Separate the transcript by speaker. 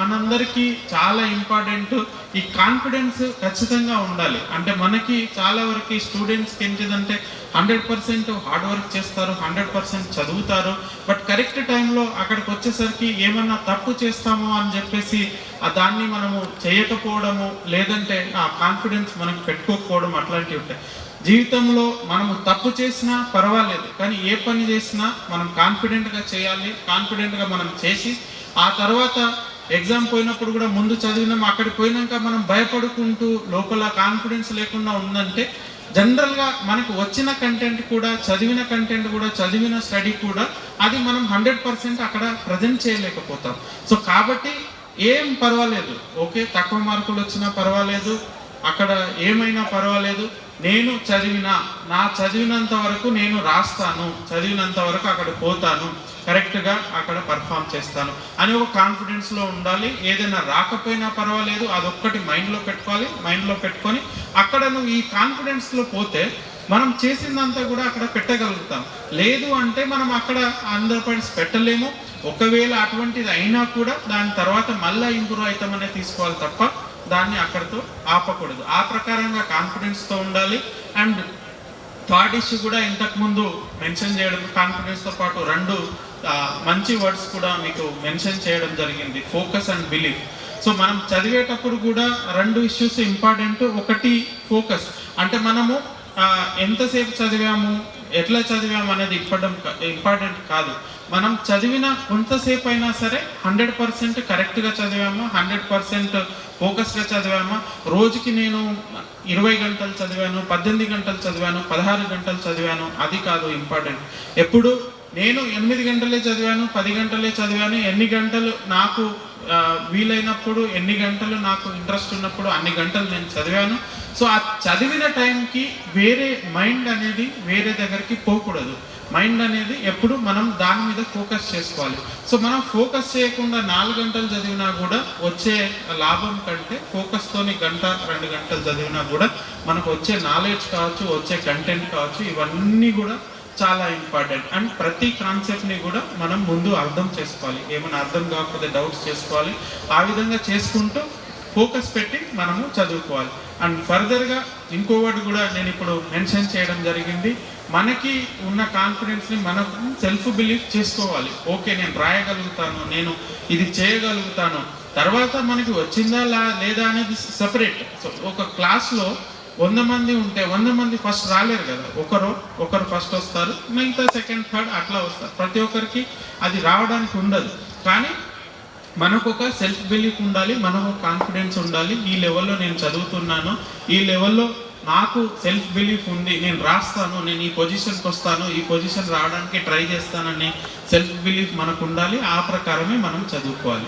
Speaker 1: మనందరికీ చాలా ఇంపార్టెంట్ ఈ కాన్ఫిడెన్స్ ఖచ్చితంగా ఉండాలి. అంటే మనకి చాలా వరకు స్టూడెంట్స్కి ఏంటిదంటే హండ్రెడ్ పర్సెంట్ హార్డ్ వర్క్ చేస్తారు హండ్రెడ్ పర్సెంట్ చదువుతారు. బట్ కరెక్ట్ టైంలో అక్కడికి వచ్చేసరికి ఏమన్నా తప్పు చేస్తామో అని చెప్పేసి ఆ దాన్ని మనము చేయకపోవడము లేదంటే ఆ కాన్ఫిడెన్స్ మనకు పెట్టుకోకపోవడం అట్లాంటివి ఉంటాయి. జీవితంలో మనము తప్పు చేసినా పర్వాలేదు కానీ ఏ పని చేసినా మనం కాన్ఫిడెంట్గా చేయాలి కాన్ఫిడెంట్గా మనం చేసి ఆ తర్వాత ఎగ్జామ్ పోయినప్పుడు కూడా ముందు చదివినాం. అక్కడికి పోయినాక మనం భయపడుకుంటూ లోపల కాన్ఫిడెన్స్ లేకుండా ఉందంటే జనరల్గా మనకు వచ్చిన కంటెంట్ కూడా చదివిన కంటెంట్ కూడా చదివిన స్టడీ కూడా అది మనం హండ్రెడ్ పర్సెంట్ అక్కడ ప్రజెంట్ చేయలేకపోతాం. సో కాబట్టి ఏం పర్వాలేదు. ఓకే తక్కువ మార్కులు వచ్చినా పర్వాలేదు. అక్కడ ఏమైనా పర్వాలేదు నేను చదివిన నా చదివినంత వరకు నేను రాస్తాను చదివినంత వరకు అక్కడ పోతాను కరెక్ట్గా అక్కడ పర్ఫామ్ చేస్తాను అని ఒక కాన్ఫిడెన్స్లో ఉండాలి. ఏదైనా రాకపోయినా పర్వాలేదు అదొక్కటి మైండ్లో పెట్టుకోవాలి మైండ్లో పెట్టుకొని అక్కడ నువ్వు ఈ కాన్ఫిడెన్స్లో పోతే మనం చేసిందంతా కూడా అక్కడ పెట్టగలుగుతాం. లేదు అంటే మనం అక్కడ హండ్రెడ్ పాయింట్స్ పెట్టలేము. ఒకవేళ అటువంటిది అయినా కూడా దాని తర్వాత మళ్ళీ ఇంప్రూవ్ అవుతామనే తీసుకోవాలి తప్ప దాన్ని అక్కడితో ఆపకూడదు. ఆ ప్రకారంగా కాన్ఫిడెన్స్తో ఉండాలి. అండ్ థర్డ్ ఇష్యూ కూడా ఇంతకుముందు మెన్షన్ చేయడం కాన్ఫిడెన్స్తో పాటు రెండు మంచి వర్డ్స్ కూడా మీకు మెన్షన్ చేయడం జరిగింది. ఫోకస్ అండ్ బిలీఫ్ సో మనం చదివేటప్పుడు కూడా రెండు ఇష్యూస్ ఇంపార్టెంట్ ఒకటి ఫోకస్ అంటే మనము ఎంతసేపు చదివాము? ఎట్లా చదివాము అనేది ఇప్పడం ఇంపార్టెంట్ కాదు. మనం చదివిన కొంతసేపు అయినా సరే హండ్రెడ్ పర్సెంట్ కరెక్ట్గా చదివామా హండ్రెడ్ పర్సెంట్ ఫోకస్గా చదివామా? రోజుకి నేను ఇరవై గంటలు చదివాను పద్దెనిమిది గంటలు చదివాను పదహారు గంటలు చదివాను అది కాదు ఇంపార్టెంట్. ఎప్పుడు? నేను ఎనిమిది గంటలే చదివాను పది గంటలే చదివాను ఎన్ని గంటలు నాకు వీలైనప్పుడు ఎన్ని గంటలు నాకు ఇంట్రెస్ట్ ఉన్నప్పుడు అన్ని గంటలు నేను చదివాను. సో ఆ చదివిన టైంకి వేరే మైండ్ అనేది వేరే దగ్గరికి పోకూడదు. మైండ్ అనేది ఎప్పుడు మనం దాని మీద ఫోకస్ చేసుకోవాలి. సో మనం ఫోకస్ చేయకుండా నాలుగు గంటలు చదివినా కూడా వచ్చే లాభం కంటే ఫోకస్తోని గంట రెండు గంటలు చదివినా కూడా మనకు వచ్చే నాలెడ్జ్ కావచ్చు వచ్చే కంటెంట్ కావచ్చు ఇవన్నీ కూడా చాలా ఇంపార్టెంట్. అండ్ ప్రతి కాన్సెప్ట్ని కూడా మనం ముందు అర్థం చేసుకోవాలి. ఏమైనా అర్థం కాకపోతే డౌట్స్ చేసుకోవాలి. ఆ విధంగా చేసుకుంటూ ఫోకస్ పెట్టి మనము చదువుకోవాలి. అండ్ ఫర్దర్గా ఇంకోటి కూడా నేను ఇప్పుడు మెన్షన్ చేయడం జరిగింది. మనకి ఉన్న కాన్ఫిడెన్స్ని మనం సెల్ఫ్ బిలీఫ్ చేసుకోవాలి. ఓకే నేను రాయగలుగుతాను నేను ఇది చేయగలుగుతాను. తర్వాత మనకి వచ్చిందా లా లేదా అనేది సెపరేట్ సో ఒక క్లాస్లో వంద మంది ఉంటే వంద మంది ఫస్ట్ రాలేరు కదా. ఒకరు ఒకరు ఫస్ట్ వస్తారు మిగతా సెకండ్ థర్డ్ అట్లా వస్తారు. ప్రతి ఒక్కరికి అది రావడానికి ఉండదు. కానీ మనకు ఒక సెల్ఫ్ బిలీఫ్ ఉండాలి మనకు కాన్ఫిడెన్స్ ఉండాలి. ఈ లెవెల్లో నేను చదువుతున్నాను ఈ లెవెల్లో నాకు సెల్ఫ్ బిలీఫ్ ఉంది నేను రాస్తాను నేను ఈ పొజిషన్కి వస్తాను ఈ పొజిషన్ రావడానికి ట్రై చేస్తానని సెల్ఫ్ బిలీఫ్ మనకు ఉండాలి ఆ ప్రకారమే మనం చదువుకోవాలి.